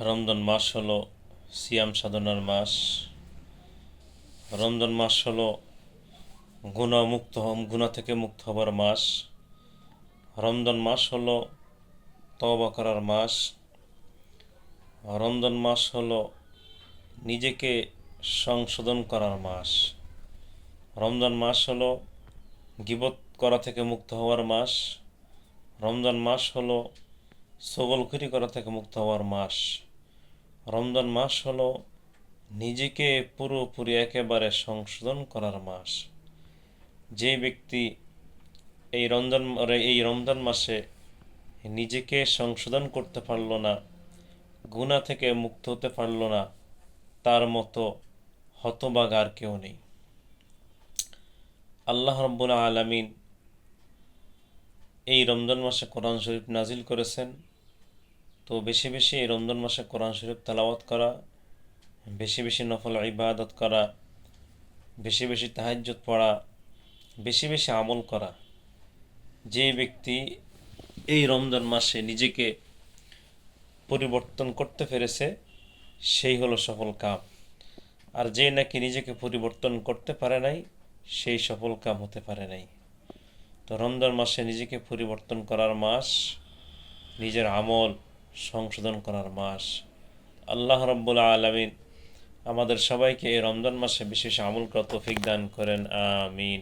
রমজান মাস হলো সিয়াম সাধনার মাস। রমজান মাস হলো গুণা মুক্ত গুণা থেকে মুক্ত হবার মাস। রমজান মাস হলো তওবা করার মাস। রমজান মাস হলো নিজেকে সংশোধন করার মাস। রমজান মাস হলো গিবত করা থেকে মুক্ত হওয়ার মাস। রমজান মাস হলো সগলখুরি করা থেকে মুক্ত হওয়ার মাস। রমজান মাস হলো নিজেকে পুরোপুরি একেবারে সংশোধন করার মাস। যে ব্যক্তি এই রমজান এই রমজান মাসে নিজেকে সংশোধন করতে পারল না গুণা থেকে মুক্ত হতে পারল না, তার মতো হতবাগ আর কেউ নেই। আল্লাহ রব্বুল আলমিন এই রমজান মাসে কোরআন শরীফ নাজিল করেছেন। তো বেশি বেশি এই রমজান মাসে কোরআন শরীফ তালাওয়াত করা, বেশি বেশি নফল ইবাদত করা, বেশি বেশি তাহাজ্জুদ পড়া, বেশি বেশি আমল করা। যে ব্যক্তি এই রমজান মাসে নিজেকে পরিবর্তন করতে পেরেছে, সেই হলো সফল কাম। আর যে নাকি নিজেকে পরিবর্তন করতে পারে নাই, সেই সফল কাম হতে পারে নাই। তো রমজান মাসে নিজেকে পরিবর্তন করার মাস, নিজের আমল সংশোধন করার মাস। আল্লাহ রব্বুল আলমিন আমাদের সবাইকে এই রমজান মাসে বিশেষ আমল করা তৌফিক দান করেন। আমিন।